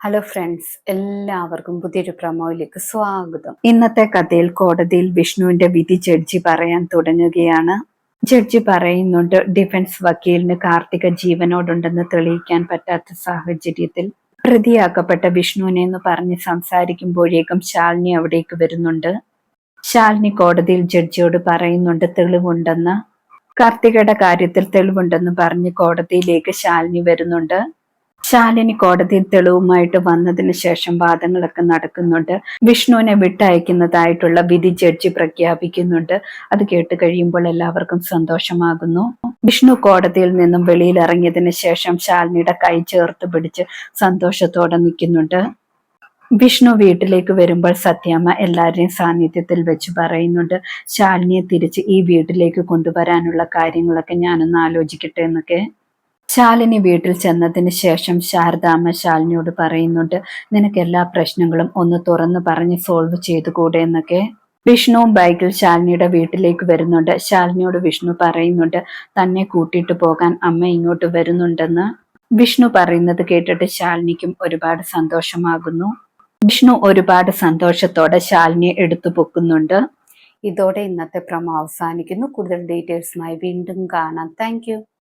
Hello friends എല്ലാവർക്കും പുതിയൊരു പ്രമോയിലേക്ക് സ്വാഗതം. ഇന്നത്തെ കഥയിൽ കോടതിയിൽ വിഷ്ണുവിന്റെ വിധി ജഡ്ജി പറയാൻ തുടങ്ങുകയാണ്. ജഡ്ജി പറയുന്നുണ്ട് ഡിഫൻസ് വക്കീലിന് കാർത്തിക ജീവനോടുണ്ടെന്ന് തെളിയിക്കാൻ പറ്റാത്ത സാഹചര്യത്തിൽ പ്രതിയാക്കപ്പെട്ട വിഷ്ണുവിനെ എന്ന് പറഞ്ഞ് സംസാരിക്കുമ്പോഴേക്കും ശാലിനി അവിടേക്ക് വരുന്നുണ്ട്. ശാലിനി കോടതിയിൽ ജഡ്ജിയോട് പറയുന്നുണ്ട് തെളിവുണ്ടെന്ന്. കാർത്തികയുടെ കാര്യത്തിൽ തെളിവുണ്ടെന്ന് പറഞ്ഞ് കോടതിയിലേക്ക് ശാലിനി വരുന്നുണ്ട്. ശാലിനി കോടതിയിൽ തെളിവുമായിട്ട് വന്നതിന് ശേഷം വാദങ്ങളൊക്കെ നടക്കുന്നുണ്ട്. വിഷ്ണുവിനെ വിട്ടയക്കുന്നതായിട്ടുള്ള വിധി ജഡ്ജി പ്രഖ്യാപിക്കുന്നുണ്ട്. അത് കേട്ട് കഴിയുമ്പോൾ എല്ലാവർക്കും സന്തോഷമാകുന്നു. വിഷ്ണു കോടതിയിൽ നിന്നും വെളിയിൽ ഇറങ്ങിയതിന് ശേഷം ശാലിനിയുടെ കൈ ചേർത്ത് പിടിച്ച് സന്തോഷത്തോടെ നിൽക്കുന്നുണ്ട്. വിഷ്ണു വീട്ടിലേക്ക് വരുമ്പോൾ സത്യാമ്മ എല്ലാവരെയും സാന്നിധ്യത്തിൽ വെച്ച് പറയുന്നുണ്ട് ശാലിനിയെ തിരിച്ച് ഈ വീട്ടിലേക്ക് കൊണ്ടുവരാനുള്ള കാര്യങ്ങളൊക്കെ ഞാനൊന്ന് ആലോചിക്കട്ടെ എന്നൊക്കെ. ശാലിനി വീട്ടിൽ ചെന്നതിന് ശേഷം ശാരദാമ്മ ശാലിനിയോട് പറയുന്നുണ്ട് നിനക്ക് എല്ലാ പ്രശ്നങ്ങളും ഒന്ന് തുറന്നു പറഞ്ഞ് സോൾവ് ചെയ്തുകൂടെ എന്നൊക്കെ. വിഷ്ണുവും ബൈക്കിൽ ശാലിനിയുടെ വീട്ടിലേക്ക് വരുന്നുണ്ട്. ശാലിനിയോട് വിഷ്ണു പറയുന്നുണ്ട് തന്നെ കൂട്ടിയിട്ട് പോകാൻ അമ്മ ഇങ്ങോട്ട് വരുന്നുണ്ടെന്ന്. വിഷ്ണു പറയുന്നത് കേട്ടിട്ട് ശാലിനിക്കും ഒരുപാട് സന്തോഷമാകുന്നു. വിഷ്ണു ഒരുപാട് സന്തോഷത്തോടെ ശാലിനിയെ എടുത്തു പൊക്കുന്നുണ്ട്. ഇതോടെ ഇന്നത്തെ പ്രമോ അവസാനിക്കുന്നു. കൂടുതൽ ഡീറ്റെയിൽസുമായി വീണ്ടും കാണാം. താങ്ക്